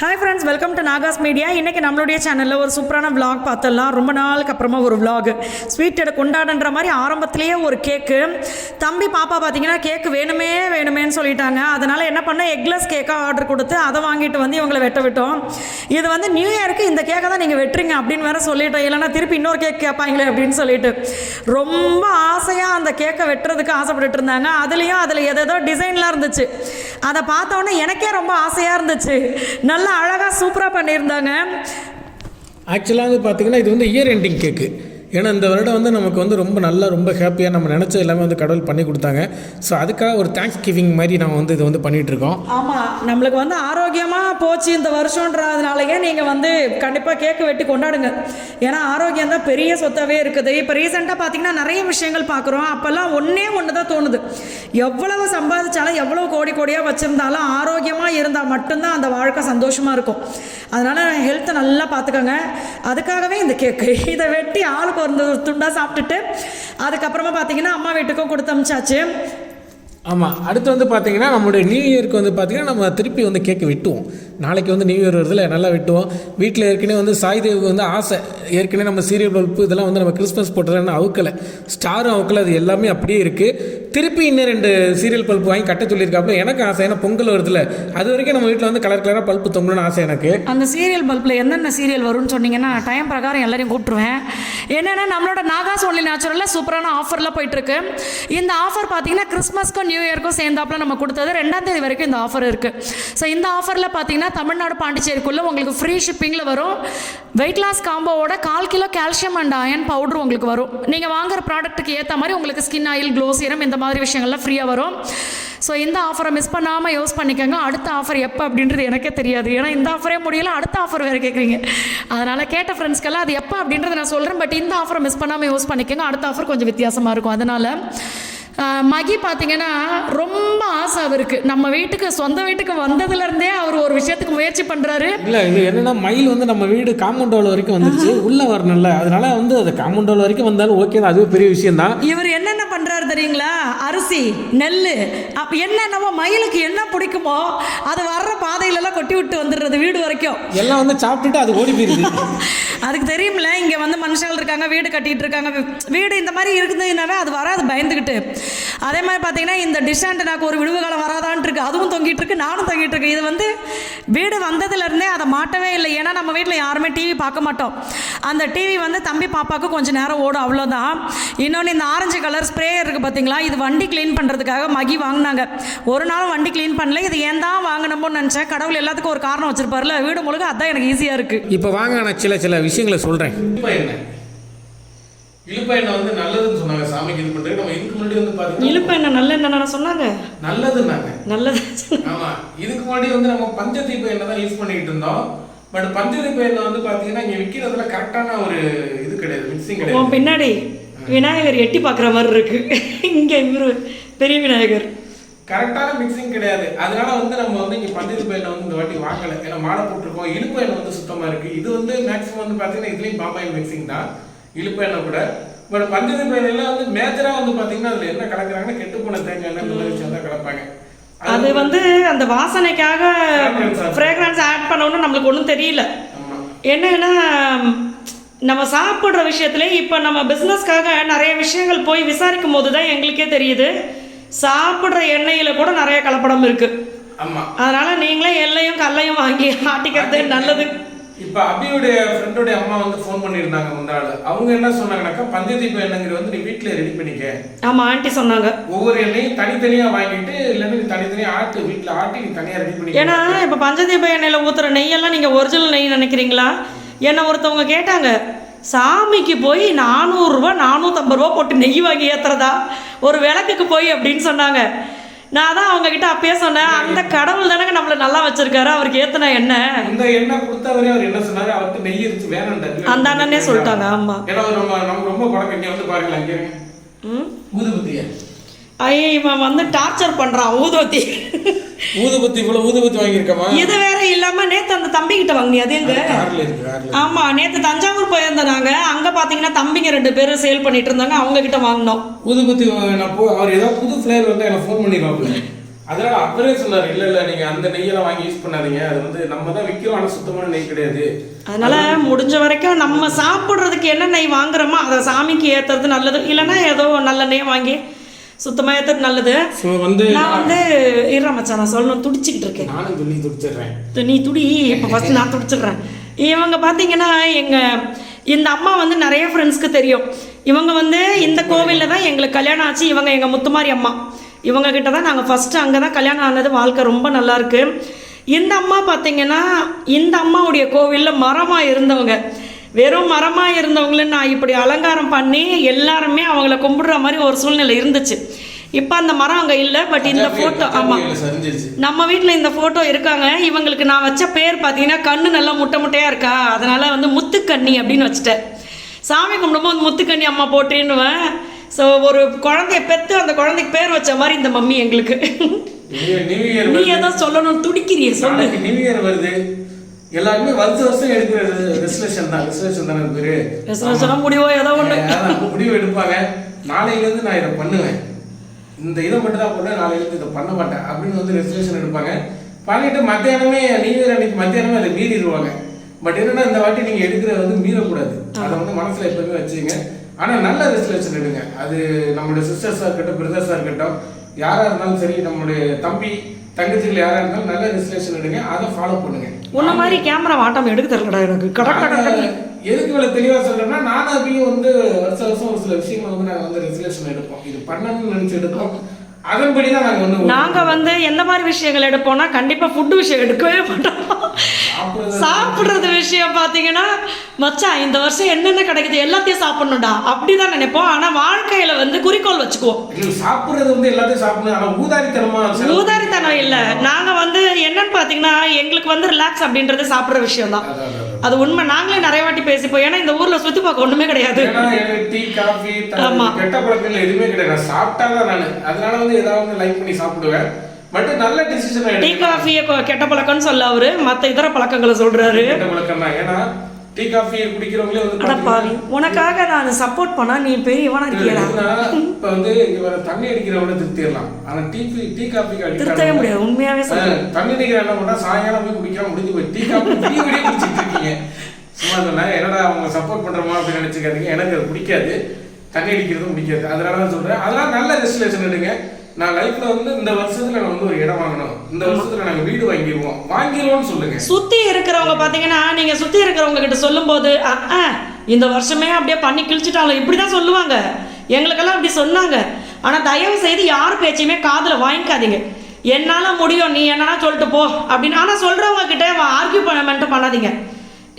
Hi friends welcome to Nagas media இன்றைக்கி நம்மளுடைய சேனலில் ஒரு சூப்பரான vlog பார்த்துடலாம். ரொம்ப நாளுக்கு அப்புறமா ஒரு vlog. ஸ்வீட் எடு கொண்டாடுன்ற மாதிரி ஆரம்பத்திலேயே ஒரு கேக்கு தம்பி பாப்பா பார்த்தீங்கன்னா கேக்கு வேணுமே வேணுமேன்னு சொல்லிட்டாங்க. அதனால் என்ன பண்ண எக்லெஸ் கேக்காக ஆர்டர் கொடுத்து அதை வாங்கிட்டு வந்து இவங்களை வெட்ட விட்டோம். இது வந்து நியூ இயருக்கு இந்த கேக்கை தான் நீங்கள் வெட்டுறீங்க அப்படின்னு வேற சொல்லிட்டோம். இல்லைன்னா திருப்பி இன்னொரு கேக் கேட்பாங்களே அப்படின்னு சொல்லிட்டு. ரொம்ப ஆசையாக அந்த கேக்கை வெட்டுறதுக்கு ஆசைப்பட்டுட்டு இருந்தாங்க. அதுலேயும் அதில் எதோ டிசைன்லாம் இருந்துச்சு. அதை பார்த்தோன்னே எனக்கே ரொம்ப ஆசையாக இருந்துச்சு. நல்லா அழகாக சூப்பராக பண்ணியிருந்தாங்க. ஆக்சுவலாக வந்து பார்த்தீங்கன்னா இது வந்து இயர் எண்டிங் கேக்கு ஏன்னா இந்த வருடம் வந்து நமக்கு வந்து ரொம்ப நல்லா ரொம்ப ஹாப்பியாக நம்ம நினச்சது எல்லாமே வந்து கடவுள் பண்ணி கொடுத்தாங்க. ஸோ அதுக்காக ஒரு தேங்க்ஸ் கிவிங் மாதிரி நம்ம வந்து இது வந்து பண்ணிகிட்டு இருக்கோம் ஆமாம் நம்மளுக்கு வந்து ஆரோக்கியமாக போச்சு இந்த வருஷன்றதுனாலயே நீங்கள் வந்து கண்டிப்பாக கேக்கு வெட்டி கொண்டாடுங்க. ஏன்னா ஆரோக்கியம் தான் பெரிய சொத்தாகவே இருக்குது. இப்போ ரீசெண்டாக பார்த்தீங்கன்னா நிறைய விஷயங்கள் பார்க்குறோம் அப்போல்லாம் ஒன்றே ஒன்று தான் தோணுது. எவ்வளவு சம்பாதிச்சாலும் எவ்வளோ கோடி கோடியாக வச்சுருந்தாலும் ஆரோக்கியமாக இருந்தால் மட்டும்தான் அந்த வாழ்க்கை சந்தோஷமாக இருக்கும். அதனால் ஹெல்த்தை நல்லா பார்த்துக்கோங்க. அதுக்காகவே இந்த கேக்கு இதை வெட்டி ஆளுக்கு ஒரு துண்டாக சாப்பிட்டுட்டு அதுக்கப்புறமா பார்த்தீங்கன்னா அம்மா வீட்டுக்கும் கொடுத்து அமிச்சாச்சு. ஆமாம் அடுத்து வந்து பார்த்திங்கன்னா நம்மளுடைய நியூ இயருக்கு வந்து பார்த்தீங்கன்னா நம்ம திருப்பி வந்து கேக்கு வெட்டுவோம். நாளைக்கு வந்து நியூ இயர் வருதுல நல்லா வெட்டுவோம். வீட்டில் ஏற்கனவே வந்து சாய்தேவுக்கு வந்து ஆசை. ஏற்கனவே நம்ம சீரியல் பல்ப்பு இதெல்லாம் வந்து நம்ம கிறிஸ்மஸ் போட்டதுன்னு அவுக்கலை. ஸ்டாரும் அவுக்கலை அது எல்லாமே அப்படியே இருக்குது திருப்பி இன்னும் ரெண்டு சீரியல் பல்ப்பு வாங்கி கட்ட சொல்லியிருக்காப்புல எனக்கு ஆசை. ஏன்னா பொங்கல் வருதுல. அது வரைக்கும் நம்ம வீட்டில் வந்து கலர் கலராக பல்ப்பு தொங்கணும்னு ஆசை எனக்கு. அந்த சீரியல் பல்பில் என்னென்ன சீரியல் வரும்னு சொன்னீங்கன்னா டைம் பிரகாரம் எல்லாரையும் கூப்பிட்டுருவேன். என்னென்னா நம்மளோட நாகாஸ் ஒன்லி நேச்சுரலில் சூப்பரான ஆஃபர்லாம் போயிட்டுருக்கு. இந்த ஆஃபர் பார்த்தீங்கன்னா கிறிஸ்மஸ்க்கும் நியூ இயர்க்கும் சேர்ந்தாப்புல நம்ம கொடுத்தது ரெண்டாம் தேதி வரைக்கும் இந்த ஆஃபர் இருக்குது ஸோ இந்த ஆஃபரில் பார்த்தீங்கன்னா தமிழ்நாடு பாண்டிச்சேரிக்குள்ளே உங்களுக்கு ஃப்ரீ ஷிப்பிங்கில் வரும். வெயிட் லாஸ் காம்போவோட கால் kilo calcium and iron powder உங்களுக்கு வரும். நீங்கள் வாங்குற ப்ராடக்ட்டுக்கு ஏற்ற மாதிரி உங்களுக்கு ஸ்கின் ஆயில் க்ளோ சீரம் இந்த மாதிரி விஷயங்கள்லாம் ஃப்ரீயாக வரும். ஸோ இந்த ஆஃபரை மிஸ் பண்ணாமல் யூஸ் பண்ணிக்கோங்க. அடுத்த ஆஃபர் எப்போ அப்படின்றது எனக்கே தெரியாது. ஏன்னா இந்த ஆஃபரே முடியல அடுத்த ஆஃபர் வேறு கேட்குறீங்க அதனால் கேட்ட ஃப்ரெண்ட்ஸ்க்கெல்லாம் அது எப்போ அப்படின்றத நான் சொல்கிறேன் பட் இந்த ஆஃபரை மிஸ் பண்ணாமல் யூஸ் பண்ணிக்கோங்க. அடுத்த ஆஃபர் கொஞ்சம் வித்தியாசமாக இருக்கும். அதனால் மகி பார்த்தீங்கன்னா ரொம்ப ஆசை அவருக்கு. நம்ம வீட்டுக்கு சொந்த வீட்டுக்கு வந்ததுலேருந்தே அவர் ஒரு விஷயத்துக்கு முயற்சி பண்ணுறாரு இல்லை இது என்னன்னா மயில் வந்து நம்ம வீடு காம்பவுண்ட் வால் வரைக்கும் வந்துருச்சு. உள்ளே வரணும்ல. அதனால வந்து அது காம்பவுண்ட் வால் வரைக்கும் வந்தாலும் ஓகே தான். அதுவே பெரிய விஷயம் தான் இவர் என்னென்ன பண்றாரு தெரியுங்களா? அரிசி நெல் அப்ப என்னென்னவோ மயிலுக்கு என்ன பிடிக்குமோ அது வர்ற பாதையிலெல்லாம் கொட்டி விட்டு வந்துடுறது வீடு வரைக்கும். எல்லாம் வந்து சாப்பிட்டுட்டு அது ஓடி போயிருது. அதுக்கு தெரியும்ல இங்கே வந்து மனுஷங்கள் இருக்காங்க வீடு கட்டிகிட்டு இருக்காங்க. வீடு இந்த மாதிரி இருக்குதுன்னாவே அது வராது பயந்துக்கிட்டு அதே மாதிரி பார்த்தீங்கன்னா இந்த டிஷாண்டனாக்கு ஒரு விடுவு காலம் வராதான்ட்டு இருக்கு அதுவும் தொங்கிட்டு இருக்கு நானும் தொங்கிட்டு இருக்கு இது வந்து வீடு வந்ததுலேருந்தே அதை மாட்டவே இல்லை. ஏன்னா நம்ம வீட்டில் யாருமே டிவி பார்க்க மாட்டோம். அந்த டிவி வந்து தம்பி பாப்பாவுக்கு கொஞ்சம் நேரம் ஓடும். அவ்வளோதான் இன்னொன்று இந்த ஆரஞ்சு கலர் ஸ்ப்ரே இருக்குது பார்த்தீங்களா? இது வண்டி க்ளீன் பண்ணுறதுக்காக மகி வாங்கினாங்க. ஒரு நாள் வண்டி க்ளீன் பண்ணல. இது ஏன் தான் வாங்கினோமோன்னு நினச்சேன். கடவுள் எல்லாத்துக்கும் ஒரு காரணம் வச்சிருப்பாருல வீடு முழுக்க அதான் எனக்கு ஈஸியாக இருக்குது இப்போ வாங்க நான் சில சில விஷயங்களை சொல்கிறேன் இழுப்ப எண்ணெய் வந்து நல்லதுன்னு சொன்னாங்க. சாமிக்கு இது பண்ணுறது நம்ம இதுக்கு முன்னாடி வந்து பார்த்தீங்கன்னா இழுப்ப என்ன நல்ல என்ன சொன்னாங்க. நல்லதுன்னாங்க. நல்லது ஆமா. இதுக்கு முன்னாடி வந்து நம்ம பஞ்சதீப எண்ணெய் தான் யூஸ் பண்ணிட்டு இருந்தோம். பட் பஞ்சதீப எண்ணெய் வந்து பாத்தீங்கன்னா இங்க விற்கிறதுல கரெக்டான ஒரு இது கிடையாது மிக்சிங் கிடையாது. பின்னாடி விநாயகர் எட்டி பார்க்குற மாதிரி இருக்கு. இங்கே இவரு பெரிய விநாயகர். கரெக்டான மிக்சிங் கிடையாது. அதனால வந்து நம்ம வந்து இங்க பஞ்சதீப எண்ணெய் வந்து இந்த வாட்டி வாங்கல. ஏன்னா மாலை போட்டிருக்கோம். இழுப்பு எண்ணெய் வந்து சுத்தமா இருக்கு. இது வந்து மேக்ஸிமம் வந்து பாத்தீங்கன்னா இதுலயும் பாமாயில் மிக்சிங் தான். இழுப்பு எண்ணெய் கூட. பட் பஞ்சதீப எண்ணெய்ல வந்து மேஜரா வந்து பாத்தீங்கன்னா அதுல என்ன கலக்குறாங்கன்னா கெட்டு போன தேங்காய் எண்ணெய் மாதிரி விஷயம் தான் கலப்பாங்க. அது வந்து அந்த வாசனைக்காக ஃப்ரேக்ரன்ஸ் ஆட் பண்ணணும்னு நம்மளுக்கு ஒன்றும் தெரியல. என்னன்னா நம்ம சாப்பிட்ற விஷயத்துல இப்போ நம்ம பிஸ்னஸ்க்காக நிறைய விஷயங்கள் போய் விசாரிக்கும் போது தான் எங்களுக்கே தெரியுது. சாப்பிட்ற எண்ணெயில் கூட நிறைய கலப்படம் இருக்கு. ஆமா. அதனால நீங்களே எல்லையும் கல்லையும் வாங்கி ஆட்டிக்கிறது நல்லது. இப்ப அபியுடைய ஃப்ரெண்டோடைய அம்மா வந்து ஃபோன் பண்ணியிருந்தாங்க முந்தாள் அவங்க என்ன சொன்னாங்கன்னாக்கா பஞ்சதீப எண்ணெய்ங்கிறது வந்து நீ வீட்டில் ரெடி பண்ணிக்க. ஆமாம் ஆண்டி சொன்னாங்க. ஒவ்வொரு எண்ணெயும் தனித்தனியா வாங்கிட்டு இல்லைன்னா நீ தனித்தனியா ஆட்டு வீட்டில் ஆட்டி நீ தனியா ரெடி பண்ணிக்க. ஏன்னா இப்போ பஞ்சதீப எண்ணெயில் ஊற்றுற நெய்யெல்லாம் நீங்கள் ஒரிஜினல் நெய் நினைக்கிறீங்களா? என்னை ஒருத்தவங்க கேட்டாங்க சாமிக்கு போய் நானூறுரூவா நானூற்றம்பது ரூபா போட்டு நெய் வாங்கி ஏற்றுறதா ஒரு விளக்குக்கு போய் அப்படின்னு சொன்னாங்க. நான் தான் அவங்க கிட்ட அப்பயே சொன்னேன் அந்த கடவுள் தானங்க நம்மளை நல்லா வச்சிருக்காரு அவருக்கு ஏத்துன என்ன? இந்த எண்ணெய் கொடுத்தவரே அவர் என்ன சொன்னாரு? அவர்கிட்ட நெய் இருந்துச்சு வேணாண்டாரு அந்த அண்ணனே சொல்லிட்டாங்க ஆமா. ஏன்னா நம்ம நமக்கு ரொம்ப பழக்கம் இங்க வந்து பாருங்களேன் இங்க ஊதுபத்திய ஐயோ இவன் வந்து டார்ச்சர் பண்றான் ஊதுவத்தி ஊதுபத்தி இவ்வளவு ஊதுபத்தி வாங்கியிருக்கமா? இது வேற இல்லாம நேத்து அந்த தம்பி கிட்ட வாங்கினி அது எங்க? ஆமா நேத்து தஞ்சாவூர் போயிருந்தோம் நாங்க. அங்க பாத்தீங்கன்னா தம்பிங்க ரெண்டு பேரும் சேல் பண்ணிட்டு இருந்தாங்க அவங்க கிட்ட வாங்கினோம். ஊதுபத்தி நான் போ அவர் ஏதாவது புது ஃபிளேவர் வந்து எனக்கு ஃபோன் பண்ணிடுவாப்புல அதனால அவரே சொன்னார் இல்ல இல்ல நீங்க அந்த நெய்யெல்லாம் வாங்கி யூஸ் பண்ணாதீங்க. அது வந்து நம்ம தான் விற்கிறோம் ஆனா சுத்தமான நெய் கிடையாது. அதனால முடிஞ்ச வரைக்கும் நம்ம சாப்பிட்றதுக்கு என்ன நெய் வாங்குறோமோ அதை சாமிக்கு ஏற்றுறது நல்லது. இல்லைன்னா ஏதோ நல்ல நெய் வாங்கி சுத்தமாக ஏற்றுறது நல்லது. வந்து நான் வந்து இருற மச்சான் நான் சொல்லணும் துடிச்சிக்கிட்டு இருக்கேன் நானும் சொல்லி துடிச்சிடுறேன். நீ துடி இப்போ ஃபஸ்ட் நான் துடிச்சிடுறேன். இவங்க பார்த்தீங்கன்னா எங்கள் இந்த அம்மா வந்து நிறைய ஃப்ரெண்ட்ஸ்க்கு தெரியும். இவங்க வந்து இந்த கோவிலில் தான் எங்களுக்கு கல்யாணம் ஆச்சு. இவங்க எங்கள் முத்துமாரி அம்மா. இவங்க கிட்ட தான் நாங்கள் ஃபஸ்ட்டு அங்கே தான் கல்யாணம் ஆனது. வாழ்க்கை ரொம்ப நல்லா இருக்கு. இந்த அம்மா பார்த்தீங்கன்னா இந்த அம்மாவுடைய கோவிலில் மரமாக இருந்தவங்க. வெறும் மரமாக இருந்தவங்கள நான் இப்படி அலங்காரம் பண்ணி எல்லாருமே அவங்கள கும்பிடுற மாதிரி ஒரு சூழ்நிலை இருந்துச்சு. இப்போ அந்த மரம் அங்கே இல்லை பட் இந்த ஃபோட்டோ ஆமாம் நம்ம வீட்டில் இந்த ஃபோட்டோ இருக்காங்க. இவங்களுக்கு நான் வச்ச பேர் பார்த்தீங்கன்னா கண்ணு நல்லா முட்டை முட்டையாக இருக்கா? அதனால வந்து முத்துக்கண்ணி அப்படின்னு வச்சுட்டேன். சாமி கும்பிடும்போது முத்துக்கண்ணி அம்மா போட்டேன்னுவேன் ஸோ ஒரு குழந்தைய பெற்று அந்த குழந்தைக்கு பேர் வச்ச மாதிரி இந்த மம்மி எங்களுக்கு. நீ ஏதோ சொல்லணும் துடிக்கிறிய சொல்லு. நியூ இயர் வருது. எல்லாருமே வருஷம் வருஷம் எடுக்கிற ரெசல்யூஷன் தான். ரெசல்யூஷன் தானே பேரு ரெசல்யூஷனாக முடிவோ ஏதோ ஒன்று முடிவு எடுப்பாங்க. நாளையிலேருந்து நான் இதை பண்ணுவேன். இந்த இதை மட்டும் தான் பண்ணுவேன் நாளையிலேருந்து இதை பண்ண மாட்டேன் அப்படின்னு வந்து ரெசல்யூஷன் எடுப்பாங்க. பண்ணிட்டு மத்தியானமே நியூ இயர் அன்னைக்கு மத்தியானமே அதை மீறிடுவாங்க. பட் என்னன்னா இந்த வாட்டி நீங்க எடுக்கிறது வந்து மீறக்கூடாது. அதை வந்து மனசுல எப்பவுமே வச்சுங்க ஆனா நல்ல ரெசல்யூஷன் எடுங்க. அது நம்மளுடைய சிஸ்டர்ஸா இருக்கட்டும் பிரதர்ஸா இருக்கட்டும் யாரா இருந்தாலும் சரி நம்மளுடைய தம்பி தங்கச்சிகள் யாரா இருந்தாலும் நல்ல ரெசல்யூஷன் எடுங்க. அதை ஃபாலோ பண்ணுங்க. உன்ன மாதிரி கேமரா வாட்டம் எடுக்க தெரியலடா எனக்கு. கடக் கடக் நாங்க எதுக்கு இவ்வளவு தெளிவா சொல்றேன்னா நானும் அபியும் வந்து வருஷம் வருஷம் ஒரு சில விஷயங்கள் வந்து நாங்க வந்து ரெசல்யூஷன் எடுப்போம். இது பண்ணணும்னு நினைச்சு எடுப்போம் அதன்படி தான் நாங்க வந்து எந்த மாதிரி விஷயங்கள் எடுப்போம்னா கண்டிப்பா ஃபுட்டு விஷயம் எடுக்கவே மாட்டோம். சாப்பிடுறது விஷயம் பாத்தீங்கன்னா மச்சான் இந்த வருஷம் என்னென்ன கிடைக்குது எல்லாத்தையும் சாப்பிடணும்டா. அப்படிதான் நினைப்போம். ஆனா வாழ்க்கையில வந்து குறிக்கோள் வச்சுக்குவோம். சாப்பிடுறது வந்து எல்லாத்தையும் சாப்பிடணும். ஆனா ஊதாரித்தனமா செலவு- ஊதாரித்தனம் இல்ல. நாங்க வந்து என்னன்னு பாத்தீங்கன்னா எங்களுக்கு வந்து ரிலாக்ஸ் அப்படின்றது சாப்பிடுற விஷயம் தான். அது உண்மை. நாங்களே நிறைய வாட்டி பேசிப்போம். ஏன்னா இந்த ஊர்ல சுத்தி பார்க்க ஒண்ணுமே கிடையாது. டீ காஃபி ஆமா. கெட்ட பழக்கங்கள் எதுவுமே கிடையாது. நான் சாப்பிட்டாதான் நானு. அதனால வந்து ஏதாவது லைக் பண்ணி சாப்பிடுவேன். பட் நல்ல டிசிஷன் டீ காஃபியை கெட்ட பழக்கம்னு சொல்ல அவரு. மத்த இதர பழக்கங்களை சொல்றாரு. கெட்ட பழக்கம் தான் ஏன்னா டீ காஃபி குடிக்கிறவங்களே வந்து பாவி உனக்காக நான் சப்போர்ட் பண்ணா நீ பெரியவனா என்னன்னா, இப்ப வந்து தண்ணி அடிக்கிறவங்க திருத்திடலாம். ஆனா டீ டீ காஃபிக்கு திருத்தவே முடியாது உண்மையாவே தண்ணி அடிக்கிற என்ன பண்ணா சாயங்காலம் போய் குடிக்காம முடிஞ்சு போய் டீ காஃபி விடிய விடிய குடிச்சிட்டு இருக்கீங்க. சும்மா சொன்னேன் என்னடா அவங்க சப்போர்ட் பண்றோமா அப்படின்னு நினைச்சுக்காதீங்க. எனக்கு அது பிடிக்காது. தண்ணி அடிக்கிறதும் பிடிக்காது. அதனால தான் சொல்றேன். அதெல்லாம் நல்ல ரெஸ்டிலேஷன் எடுங்க. நான் லைஃப்ல வந்து இந்த வருஷத்துல நான் வந்து ஒரு இடம் வாங்கணும். இந்த வருஷத்துல நாங்க வீடு வாங்கிடுவோம் வாங்கிடுவோம்னு சொல்லுங்க. சுத்தி இருக்கிறவங்க பாத்தீங்கன்னா நீங்க சுத்தி இருக்கிறவங்க கிட்ட சொல்லும்போது போது இந்த வருஷமே அப்படியே பண்ணி கிழிச்சிட்டாங்க இப்படிதான் சொல்லுவாங்க. எங்களுக்கெல்லாம் அப்படி சொன்னாங்க. ஆனா தயவு செய்து யார் பேச்சையுமே காதுல வாங்கிக்காதீங்க. என்னால முடியும் நீ என்னன்னா சொல்லிட்டு போ அப்படின்னு. ஆனா சொல்றவங்க கிட்ட ஆர்கியூ பண்ண பண்ணாதீங்க.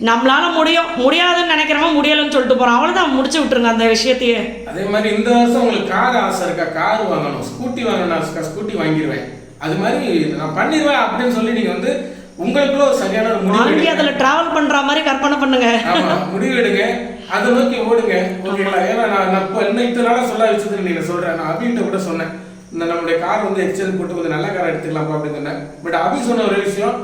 நம்மளால முடியும். முடியாதுன்னு நினைக்கிறவங்க முடியலன்னு சொல்லிட்டு போறான். அவ்வளவுதான் முடிச்சு விட்டுருங்க அந்த விஷயத்தையே. அதே மாதிரி இந்த வருஷம் உங்களுக்கு கார் ஆசை இருக்கா? கார் வாங்கணும். ஸ்கூட்டி வாங்கணும் ஸ்கூட்டி வாங்கிடுவேன் அது மாதிரி நான் பண்ணிடுவேன் அப்படின்னு சொல்லி நீங்க வந்து உங்களுக்குள்ள ஒரு சரியான ஒரு முடிவு. அதுல டிராவல் பண்ற மாதிரி கற்பனை பண்ணுங்க. முடிவு எடுங்க. அதை நோக்கி ஓடுங்க. ஓகேங்களா? ஏன்னா நான் நான் இப்போ என்ன இத்தனை நாளா சொல்ல வச்சது நீங்க சொல்றேன். நான் அபிகிட்ட கூட சொன்னேன். இந்த நம்மளுடைய கார் வந்து எக்ஸ்சேஞ்ச் போட்டு கொஞ்சம் நல்ல கார் எடுத்துக்கலாம் அப்படின்னு சொன்னேன். பட் அபி சொன்ன ஒரு விஷயம்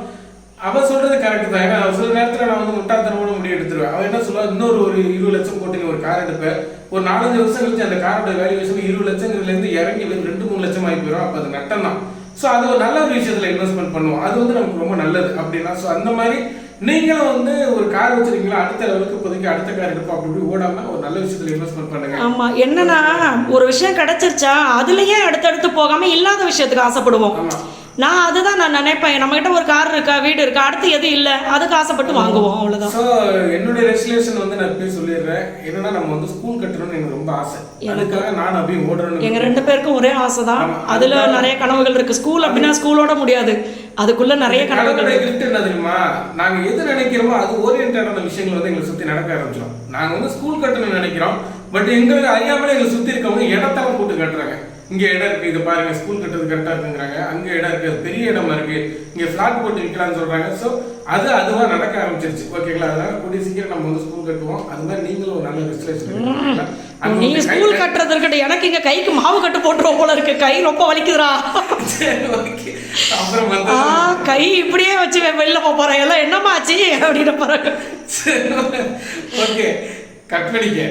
அவ சொல்றது கரெக்ட் தான். ஏன்னா சில நேரத்துல நான் வந்து முட்டாள்தனமான முடிவு எடுத்துருவேன். அவ என்ன சொல்லுவா இன்னொரு ஒரு இருபது லட்சம் போட்டு நீ ஒரு கார் எடுப்ப. ஒரு நாலஞ்சு வருஷம் கழிச்சு அந்த காரோட வேல்யூவேஷன் இருபது லட்சங்கிறதுல இருந்து இறங்கி ரெண்டு மூணு லட்சம் ஆகி போயிடும் அப்ப அது நட்டம் தான். ஸோ அது ஒரு நல்ல ஒரு விஷயத்துல இன்வெஸ்ட்மெண்ட் பண்ணுவோம் அது வந்து நமக்கு ரொம்ப நல்லது அப்படின்னா ஸோ அந்த மாதிரி நீங்களும் வந்து ஒரு கார் வச்சிருக்கீங்களா? அடுத்த லெவலுக்கு இப்போதைக்கு அடுத்த கார் எடுப்போம் அப்படி ஓடாம ஒரு நல்ல விஷயத்துல இன்வெஸ்ட்மெண்ட் பண்ணுங்க. ஆமா. என்னன்னா ஒரு விஷயம் கிடைச்சிருச்சா அதுலயே அடுத்தடுத்து போகாம இல்லாத விஷயத்துக்கு ஆசைப்படுவோம். ஆமா. நான் அதுதான் நான் நினைப்பேன். நம்ம கிட்ட ஒரு கார் இருக்கா வீடு இருக்கா அடுத்து எது இல்ல அதுக்கு ஆசைப்பட்டு வாங்குவோம் அவ்வளவுதான். ஸோ என்னுடைய ரெஸ்லேஷன் வந்து நான் இப்பயே சொல்லிடுறேன். என்னன்னா நம்ம வந்து ஸ்கூல் கட்டணும்னு எனக்கு ரொம்ப ஆசை. அதுக்காக நான் அப்படியே ஓடுறேன்னு எங்க ரெண்டு பேருக்கும் ஒரே ஆசை தான். அதுல நிறைய கனவுகள் இருக்கு. ஸ்கூல் அப்படின்னா ஸ்கூலோட முடியாது. அதுக்குள்ள நிறைய கனவுகள் gift என்ன தெரியுமா? நாங்க எது நினைக்கிறோமோ அது ஓரியன்டான விஷயங்கள் வந்து எங்களை சுத்தி நடக்க ஆரம்பிச்சிடும் நாங்க வந்து ஸ்கூல் கட்டணும்னு நினைக்கிறோம். பட் எங்களுக்கு அறியாமலே எங்களை சுத்தி இருக்கவங்க இடத்தெல்லாம் போட்டு கட்டுறாங்க. இங்க இடம் இருக்கு. இது பாருங்க ஸ்கூல் கட்டுறது கரெக்டா இருக்குங்கிறாங்க. அங்க இடம் இருக்கு. அது பெரிய இடமா இருக்கு. இங்க பிளாட் போட்டு விற்கலாம்னு சொல்றாங்க. சோ அது அதுவா நடக்க ஆரம்பிச்சிருச்சு. ஓகேங்களா அதனால கூடிய சீக்கிரம் நம்ம வந்து ஸ்கூல் கட்டுவோம். அது மாதிரி நீங்களும் ஒரு நல்ல ரெஸ்ட்லேஷன் நீங்க ஸ்கூல் கட்டுறது இருக்கட்டும். எனக்கு இங்க கைக்கு மாவு கட்டு போட்டுருவோம் போல இருக்கு. கை ரொம்ப வலிக்குதுடா. அப்புறம் கை இப்படியே வச்சு வெளில போறேன். எல்லாம் என்னம்மா ஆச்சு? அப்படின்னு போறாங்க ஓகே கட் பண்ணிக்க.